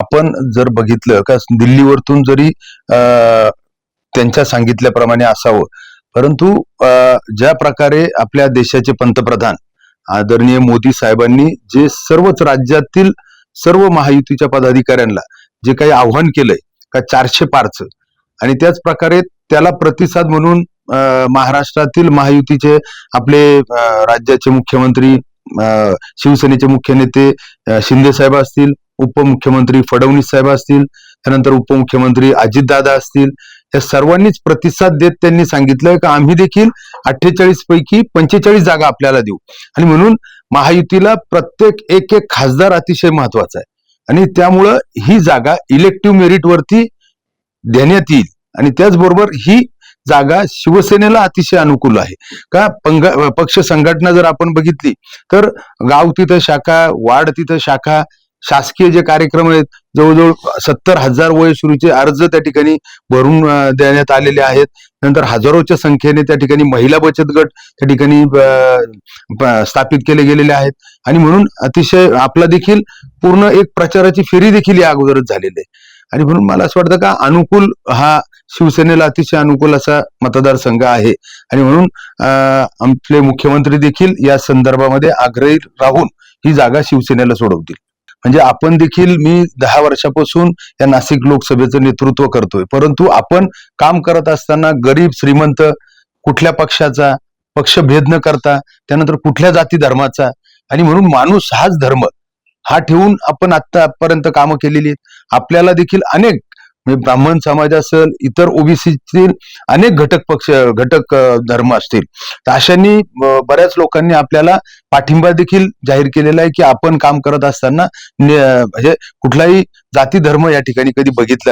आपण जर बघितलं का दिल्लीवरतून जरी अ, त्यांच्या सांगितल्याप्रमाणे असावं परंतु ज्या प्रकारे आपल्या देशाचे पंतप्रधान आदरणीय मोदी साहेबांनी जे सर्वच राज्यातील सर्व महायुतीच्या पदाधिकाऱ्यांना जे काही आव्हान केलंय का चारशे पारचं आणि त्याच प्रकारे त्याला प्रतिसाद म्हणून महाराष्ट्रातील महायुतीचे आपले राज्याचे मुख्यमंत्री शिवसेनेचे मुख्य नेते शिंदे साहेब असतील उपमुख्यमंत्री फडणवीस साहेब असतील त्यानंतर उपमुख्यमंत्री अजितदादा असतील या सर्वांनीच प्रतिसाद देत त्यांनी सांगितलंय की आम्ही देखील अठ्ठेचाळीस पैकी पंचेचाळीस जागा आपल्याला देऊ. आणि म्हणून महायुतीला प्रत्येक एक एक खासदार अतिशय महत्त्वाचा आहे. आणि त्यामुळं ही जागा इलेक्टिव्ह मेरिट वरती देण्यात येईल. आणि त्याचबरोबर ही जागा शिवसेनेला अतिशय अनुकूल आहे. का पंग पक्ष संघटना जर आपण बघितली तर गाव तिथं शाखा वार्ड तिथं शाखा शासकीय जे कार्यक्रम आहेत जवळजवळ सत्तर हजार वयसुरूचे अर्ज त्या ठिकाणी भरून देण्यात आलेले आहेत. नंतर हजारोच्या संख्येने त्या ठिकाणी महिला बचत गट त्या ठिकाणी स्थापित केले गेलेले आहेत. आणि म्हणून अतिशय आपला देखील पूर्ण एक प्रचाराची फेरी देखील या अगोदरच झालेली आहे. आणि म्हणून मला असं वाटतं का अनुकूल हा शिवसेनेला अतिशय अनुकूल असा मतदारसंघ आहे. आणि म्हणून आपले मुख्यमंत्री देखील या संदर्भामध्ये आग्रही राहून ही जागा शिवसेनेला सोडवतील. म्हणजे आपण देखील मी दहा वर्षापासून या नाशिक लोकसभेचं नेतृत्व करतोय. परंतु आपण काम करत असताना गरीब श्रीमंत कुठल्या पक्षाचा पक्षभेद न करता त्यानंतर कुठल्या जाती धर्माचा आणि म्हणून माणूस हाच धर्म. हा ठेवून आपण आतापर्यंत कामं केलेली आहेत. आपल्याला देखील अनेक म्हणजे ब्राह्मण समाज असेल इतर ओबीसीतील अनेक घटक पक्ष घटक धर्म असतील तर अशांनी बऱ्याच लोकांनी आपल्याला पाठिंबा देखील जाहीर केलेला आहे की आपण काम करत असताना म्हणजे कुठलाही जाती धर्म या ठिकाणी कधी बघितला